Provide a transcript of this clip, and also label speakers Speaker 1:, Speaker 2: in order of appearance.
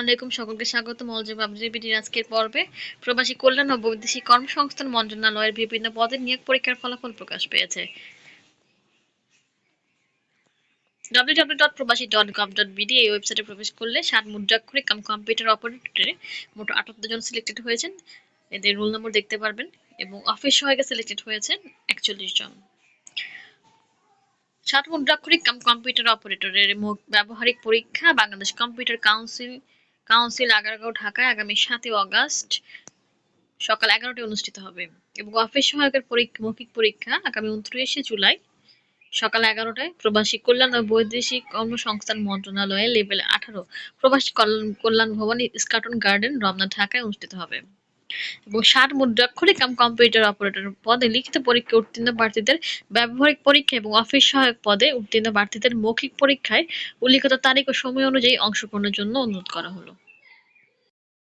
Speaker 1: আলাইকুম। সকলকে স্বাগত আজকের পর্বে। প্রবাসী কল্যাণ ও বৈদেশিক কর্মসংস্থান মন্ত্রণালয়ের বিভিন্ন পদে নিয়োগ পরীক্ষার ফলাফল প্রকাশ পেয়েছে। ওয়েবসাইটে প্রবেশ করলে মুদ্রাক্ষরিক কাম কম্পিউটার অপারেটরে মোট আটাত্তর জন সিলেক্টেড হয়েছেন। এদের রোল নম্বর দেখতে পারবেন এবং অফিস সহায়িকা সিলেক্টেড হয়েছেন একচল্লিশ জন। সাত মুদ্রাক্ষরিক কাম কম্পিউটার অপারেটরের ব্যবহারিক পরীক্ষা Bangladesh computer council council Agargaon, ঢাকায় আগামী সাতই অগাস্ট সকাল এগারোটায় অনুষ্ঠিত হবে এবং অফিস সহায়কের পরীক্ষা, মৌখিক পরীক্ষা আগামী উনত্রিশে জুলাই সকাল এগারোটায়। প্রবাসী কল্যাণ ও বৈদেশিক কর্মসংস্থান মন্ত্রণালয়ে লেভেল আঠারো প্রবাসী কল্যাণ- ভবন স্কাটন গার্ডেন রমনা, ঢাকায় অনুষ্ঠিত হবে। এবং ষাট মুদ্রাক্ষরিক কাম কম্পিউটার অপারেটর পদে লিখিত পরীক্ষায় উত্তীর্ণ প্রার্থীদের ব্যবহারিক পরীক্ষা এবং অফিস সহায়ক পদে উত্তীর্ণ প্রার্থীদের মৌখিক পরীক্ষায় উল্লিখিত তারিখ ও সময় অনুযায়ী অংশগ্রহণের জন্য অনুরোধ করা হলো।